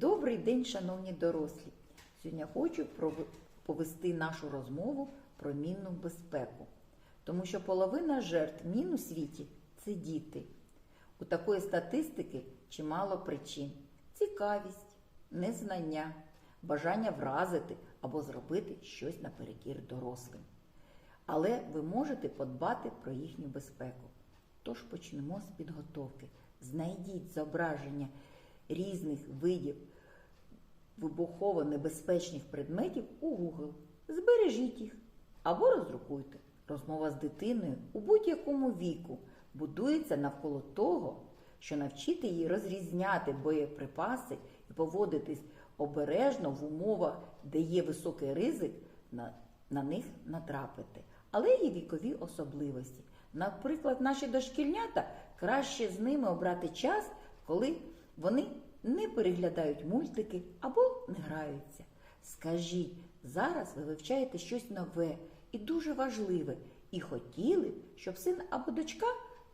Добрий день, шановні дорослі! Сьогодні хочу повести нашу розмову про мінну безпеку, тому що половина жертв мін у світі це діти. У такої статистики чимало причин: цікавість, незнання, бажання вразити або зробити щось наперекір дорослим. Але ви можете подбати про їхню безпеку. Тож почнемо з підготовки. Знайдіть зображення різних видів вибухово небезпечних предметів у Google. Збережіть їх або роздрукуйте. Розмова з дитиною у будь-якому віку будується навколо того, що навчити її розрізняти боєприпаси і поводитись обережно в умовах, де є високий ризик на, на них натрапити. Але є вікові особливості. Наприклад, наші дошкільнята краще з ними обрати час, коли вони не переглядають мультики або не граються. Скажіть, зараз ви вивчаєте щось нове і дуже важливе, і хотіли, б, щоб син або дочка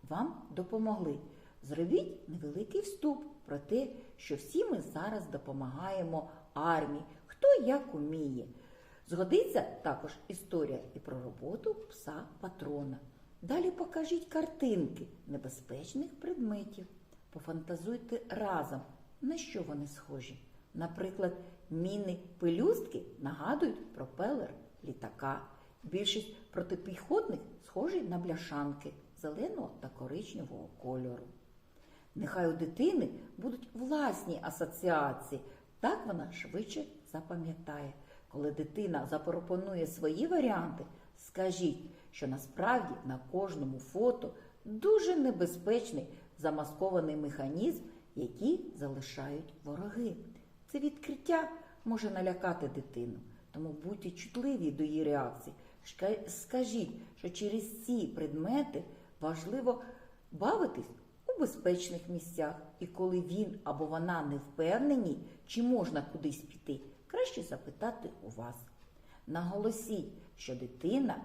вам допомогли. Зробіть невеликий вступ про те, що всі ми зараз допомагаємо армії, хто як уміє. Згодиться також історія і про роботу пса патрона. Далі покажіть картинки небезпечних предметів. Пофантазуйте разом, на що вони схожі. Наприклад, міни пелюстки нагадують пропелер літака. Більшість протипіхотних схожі на бляшанки зеленого та коричневого кольору. Нехай у дитини будуть власні асоціації, так вона швидше запам'ятає. Коли дитина запропонує свої варіанти, скажіть, що насправді на кожному фото дуже небезпечний замаскований механізм, який залишають вороги. Це відкриття може налякати дитину, тому будьте чутливі до її реакцій. Шка- Скажіть, що через ці предмети важливо бавитись у безпечних місцях, і коли він або вона не впевнені, чи можна кудись піти, краще запитати у вас. Наголосіть, що дитина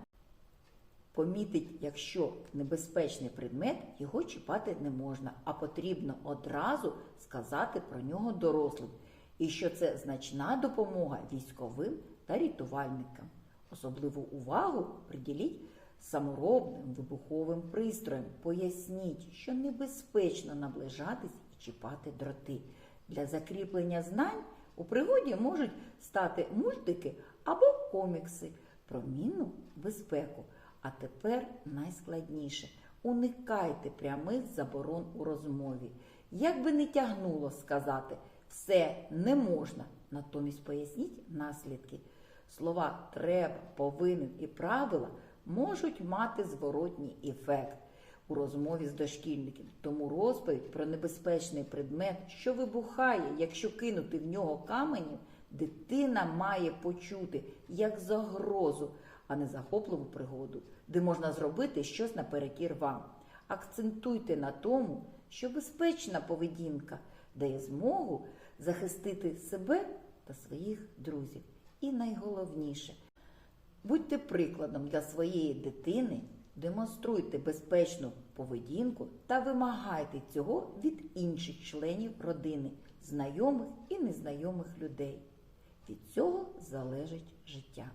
помітить, якщо небезпечний предмет, його чіпати не можна, а потрібно одразу сказати про нього дорослим, і що це значна допомога військовим та рятувальникам. Особливу увагу приділіть саморобним вибуховим пристроям. Поясніть, що небезпечно наближатись і чіпати дроти. Для закріплення знань у пригоді можуть стати мультики або комікси про мінну безпеку. А тепер найскладніше уникайте прямих заборон у розмові. Як би не тягнуло сказати все не можна, натомість поясніть наслідки. Слова треба, повинен і правила можуть мати зворотній ефект у розмові з дошкільником. Тому розповідь про небезпечний предмет, що вибухає, якщо кинути в нього каменів, дитина має почути як загрозу, а не захопливу пригоду, де можна зробити щось наперекір вам. Акцентуйте на тому, що безпечна поведінка дає змогу захистити себе та своїх друзів. І найголовніше, будьте прикладом для своєї дитини, демонструйте безпечну поведінку та вимагайте цього від інших членів родини, знайомих і незнайомих людей. Від цього залежить життя.